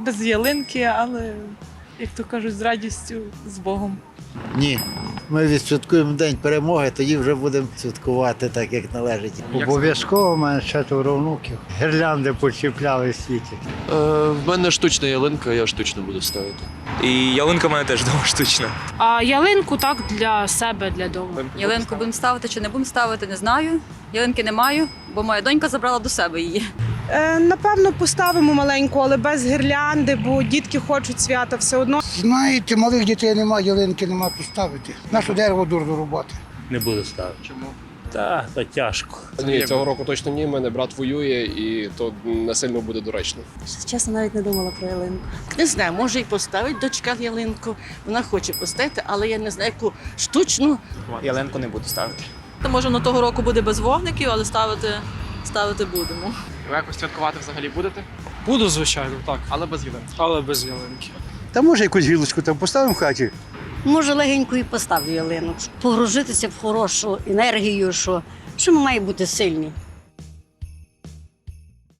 без ялинки, але, як то кажуть, з радістю, з Богом. Ні. Ми відсвяткуємо День перемоги, тоді вже будемо святкувати так, як належить. Обов'язково у мене четверо внуків. Гірлянди почіпляли світі. Е, в мене штучна ялинка, я штучно буду ставити. І ялинка в мене теж вдома штучна. А ялинку так для себе, для дому. Ялинку будемо ставити чи не будемо ставити, не знаю. Ялинки не маю, бо моя донька забрала до себе її. Е, Напевно, поставимо маленьку, але без гірлянди, бо дітки хочуть свята все одно. Знаєте, малих дітей немає, ялинки нема поставити. Наше дерево дуже до роботи. Не буду ставити. Чому? Та, то тяжко. Ні, цього року точно ні. Мене брат воює, і то не сильно буде доречно. Чесно, навіть не думала про ялинку. Не знаю, може і поставить дочка ялинку. Вона хоче поставити, але я не знаю, яку штучну. Ялинку не буду ставити. Може на того року буде без вогників, але ставити, ставити будемо. Ви якось святкувати взагалі будете? Буду, звичайно, так, Але без ялинки. але без ялинки. Та може якусь гілочку там поставимо в хаті? Може, легенько і поставлю ялинок. Погружитися в хорошу енергію, що, що ми маємо бути сильні.